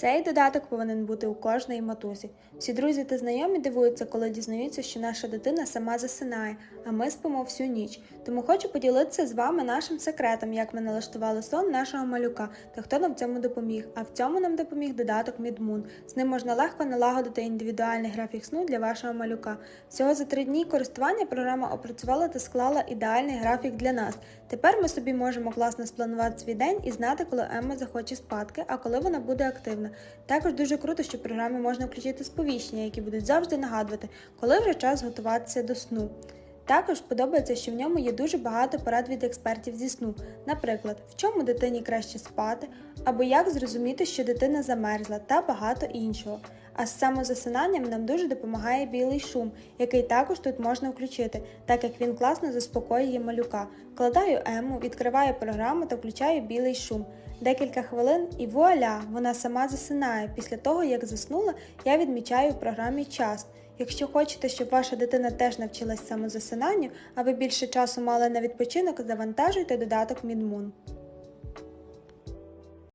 Цей додаток повинен бути у кожної матусі. Всі друзі та знайомі дивуються, коли дізнаються, що наша дитина сама засинає, а ми спимо всю ніч. Тому хочу поділитися з вами нашим секретом, як ми налаштували сон нашого малюка та хто нам в цьому допоміг. А в цьому нам допоміг додаток Мідмун. З ним можна легко налагодити індивідуальний графік сну для вашого малюка. Всього за три дні користування програма опрацювала та склала ідеальний графік для нас. Тепер ми собі можемо класно спланувати свій день і знати, коли Емма захоче спадки, а коли вона буде активна. Також дуже круто, що в програмі можна включити сповіщення, які будуть завжди нагадувати, коли вже час готуватися до сну. Також подобається, що в ньому є дуже багато порад від експертів зі сну, наприклад, в чому дитині краще спати, або як зрозуміти, що дитина замерзла, та багато іншого. А з самозасинанням нам дуже допомагає білий шум, який також тут можна включити, так як він класно заспокоює малюка. Вкладаю ему, відкриваю програму та включаю білий шум. Декілька хвилин і вуаля, вона сама засинає. Після того, як заснула, я відмічаю в програмі час. Якщо хочете, щоб ваша дитина теж навчилась самозасинанню, а ви більше часу мали на відпочинок, завантажуйте додаток Мідмун.